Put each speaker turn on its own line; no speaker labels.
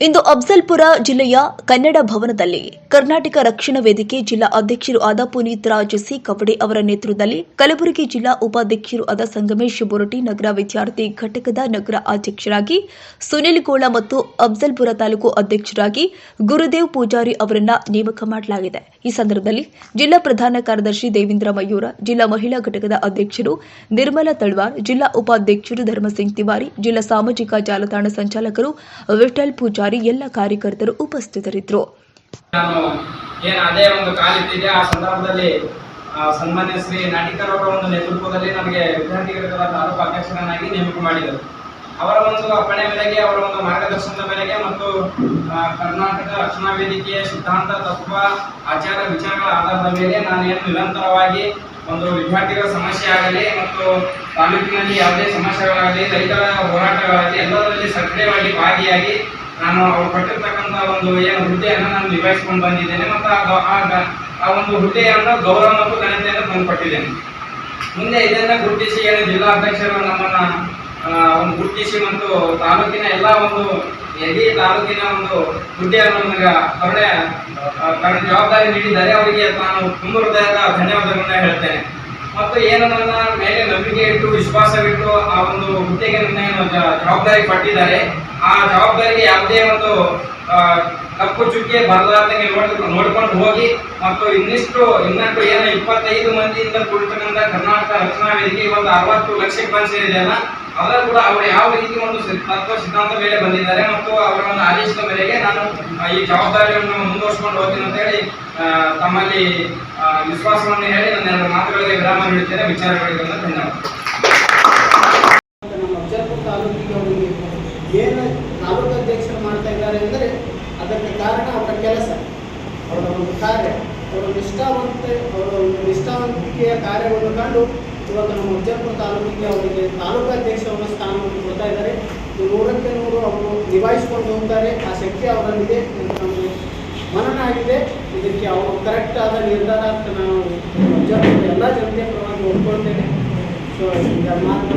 ಇಂದು ಅಫ್ಜಲ್ಪುರ ಜಿಲ್ಲೆಯ ಕನ್ನಡ ಭವನದಲ್ಲಿ ಕರ್ನಾಟಕ ರಕ್ಷಣಾ ವೇದಿಕೆ ಜಿಲ್ಲಾ ಅಧ್ಯಕ್ಷರು ಆದ ಪುನೀತ್ ರಾಜ್ ಸಿ ಕವಡೆ ಅವರ ನೇತೃತ್ವದಲ್ಲಿ ಕಲಬುರಗಿ ಜಿಲ್ಲಾ ಉಪಾಧ್ಯಕ್ಷರು ಆದ ಸಂಗಮೇಶ್ ಬೊರಟಿ ನಗರ ವಿದ್ಯಾರ್ಥಿ ಘಟಕದ ನಗರ ಅಧ್ಯಕ್ಷರಾಗಿ, ಸುನಿಲ್ ಗೋಳ ಮತ್ತು ಅಫ್ಜಲ್ಪುರ ತಾಲೂಕು ಅಧ್ಯಕ್ಷರಾಗಿ ಗುರುದೇವ್ ಪೂಜಾರಿ ಅವರನ್ನ ನೇಮಕ ಮಾಡಲಾಗಿದೆ. ಈ ಸಂದರ್ಭದಲ್ಲಿ ಜಿಲ್ಲಾ ಪ್ರಧಾನ ಕಾರ್ಯದರ್ಶಿ ದೇವೇಂದ್ರ ಮಯೂರ, ಜಿಲ್ಲಾ ಮಹಿಳಾ ಘಟಕದ ಅಧ್ಯಕ್ಷರು ನಿರ್ಮಲಾ ತಳ್ವಾರ್, ಜಿಲ್ಲಾ ಉಪಾಧ್ಯಕ್ಷರು ಧರ್ಮಸಿಂಗ್ ತಿವಾರಿ, ಜಿಲ್ಲಾ ಸಾಮಾಜಿಕ ಜಾಲತಾಣ ಸಂಚಾಲಕರು ವಿಠಲ್ ಪೂಜಾರಿ ಎಲ್ಲ ಕಾರ್ಯಕರ್ತರು ಉಪಸ್ಥಿತರಿದ್ದರು.
ನಾನು ಏನು ಅದೇ ಒಂದು ಆ ಸಂದರ್ಭದಲ್ಲಿ ಸನ್ಮಾನ್ಯ ಶ್ರೀ ನಾಟಿಕರವರ ಒಂದು ನೇತೃತ್ವದಲ್ಲಿ ನಮಗೆ ವಿದ್ಯಾರ್ಥಿಗಳ ತಾಲೂಕು ಅಧ್ಯಕ್ಷರನ್ನಾಗಿ ನೇಮಕ ಮಾಡಿದರು. ಅವರ ಒಂದು ಅಪ್ಪಣೆ ಮೇರೆಗೆ, ಅವರ ಒಂದು ಮಾರ್ಗದರ್ಶನದ ಮೇರೆಗೆ ಮತ್ತು ಕರ್ನಾಟಕ ರಕ್ಷಣಾ ವೇದಿಕೆಯ ಸಿದ್ಧಾಂತ, ತತ್ವ, ಆಚಾರ, ವಿಚಾರಗಳ ಆಧಾರದ ಮೇಲೆ ನಾನೇನು ನಿರಂತರವಾಗಿ ಒಂದು ವಿದ್ಯಾರ್ಥಿಗಳ ಸಮಸ್ಯೆ ಆಗಲಿ ಮತ್ತು ತಾಲೂಕಿನಲ್ಲಿ ಯಾವುದೇ ಸಮಸ್ಯೆಗಳಾಗಲಿ ರೈತರ ಹೋರಾಟಗಳಾಗಲಿ, ಎಲ್ಲದರಲ್ಲಿ ಸಕ್ರಿಯವಾಗಿ ಭಾಗಿಯಾಗಿ ನಾನು ಅವ್ರು ಕೊಟ್ಟಿರ್ತಕ್ಕಂಥ ಒಂದು ಏನು ಹುದ್ದೆಯನ್ನು ನಾನು ನಿಭಾಯಿಸ್ಕೊಂಡು ಬಂದಿದ್ದೇನೆ ಮತ್ತು ಆ ಒಂದು ಹುದ್ದೆಯನ್ನು ಗೌರವ ಮತ್ತು ಘನತೆಯನ್ನು ತಂದುಕೊಟ್ಟಿದ್ದೇನೆ. ಮುಂದೆ ಇದನ್ನು ಗುರುತಿಸಿ, ಏನು ಜಿಲ್ಲಾಧ್ಯಕ್ಷರು ನಮ್ಮನ್ನ ಒಂದು ಗುರುತಿಸಿ ಮತ್ತು ತಾಲೂಕಿನ ಎಲ್ಲ ಒಂದು ಎಲ್ಲಿ ತಾಲೂಕಿನ ಒಂದು ಹುದ್ದೆಯನ್ನು ನನಗೆ ತನ್ನ ಜವಾಬ್ದಾರಿ ನೀಡಿದ್ದಾರೆ. ಅವರಿಗೆ ನಾನು ತುಂಬ ಹೃದಯದ ಧನ್ಯವಾದಗಳನ್ನ ಹೇಳ್ತೇನೆ. ಮತ್ತು ಏನು ನನ್ನ ಮೇಲೆ ನಂಬಿಕೆ ಇಟ್ಟು, ವಿಶ್ವಾಸವಿಟ್ಟು ಆ ಒಂದು ಹುದ್ದೆಗೆ ನನ್ನ ಜವಾಬ್ದಾರಿ ಪಟ್ಟಿದ್ದಾರೆ. ಆ ಜವಾಬ್ದಾರಿಗೆ ಯಾವುದೇ ಒಂದು ಕಪ್ಪು ಚುಕ್ಕೆ ಬರಲಾರ್ದಂಗೆ ನೋಡ್ಕೊಂಡು ನೋಡ್ಕೊಂಡು ಹೋಗಿ, ಮತ್ತು ಇನ್ನಿಷ್ಟು, ಇನ್ನಷ್ಟು ಏನೋ ಇಪ್ಪತ್ತೈದು ಮಂದಿಯಿಂದ ಕುಳಿತಕ್ಕಂಥ ಕರ್ನಾಟಕ ರಕ್ಷಣಾ ವೇದಿಕೆ ಒಂದು ಅರವತ್ತು ಲಕ್ಷಕ್ಕೆ ಬಂದು ಸೇರಿದೆಯಲ್ಲ ಅದರ ಕೂಡ ಅವರು ಯಾವ ರೀತಿ ಒಂದು ತತ್ವ ಸಿದ್ಧಾಂತ ಮೇಲೆ ಬಂದಿದ್ದಾರೆ ಮತ್ತು ಅವರ ಒಂದು ಆದೇಶದ ಮೇರೆಗೆ ನಾನು ಈ ಜವಾಬ್ದಾರಿಯನ್ನು ಮುಂದುವರಿಸಿಕೊಂಡು ಹೋಗ್ತೀನಿ ಅಂತ ಹೇಳಿ ತಮ್ಮಲ್ಲಿ ವಿಶ್ವಾಸವನ್ನು ಹೇಳಿ ನನ್ನ ಎರಡು ಮಾತುಗಳಿಗೆ ವಿರಾಮ ನೀಡುತ್ತೇನೆ. ವಿಚಾರಗಳಿಗೆ ಧನ್ಯವಾದ.
ನಮ್ಮ ತಾಲೂಕಿಗೆ ಅವರಿಗೆ ಏನು ತಾಲೂಕು ಅಧ್ಯಕ್ಷರು ಮಾಡ್ತಾ ಇದ್ದಾರೆ ಅಂದರೆ ಅದಕ್ಕೆ ಕಾರಣ ಅವರ ಕೆಲಸ. ಅವರ ಒಂದು ಕಾರ್ಯ, ಅವರ ನಿಷ್ಠಾವಂತ, ಅವರ ಒಂದು ನಿಷ್ಠಾವಂತಿಕೆಯ ಕಾರ್ಯವನ್ನು ಕಂಡು ಇವತ್ತು ನಮ್ಮ ವಿಜಯಪುರ ತಾಲೂಕಿಗೆ ಅವರಿಗೆ ತಾಲೂಕು ಅಧ್ಯಕ್ಷರ ಸ್ಥಾನವನ್ನು ಕೊಡ್ತಾ ಇದ್ದಾರೆ. ಇದು ನೂರಕ್ಕೆ ನೂರು ಅವರು ನಿಭಾಯಿಸ್ಕೊಂಡು ಹೋಗ್ತಾರೆ. ಆ ಶಕ್ತಿ ಅವರಲ್ಲಿದೆ ಅಂತ ನಮಗೆ ಮನನ ಆಗಿದೆ. ಇದಕ್ಕೆ ಅವರು ಕರೆಕ್ಟ್ ಆದ ನಿರ್ಧಾರ ಅಂತ ನಾವು ವಿಜಯಪುರದ ಎಲ್ಲ ಜನತೆ ಪರವಾಗಿ ಒಪ್ಕೊಳ್ತೇನೆ. ಸೊ ಮಾತುಗಳನ್ನು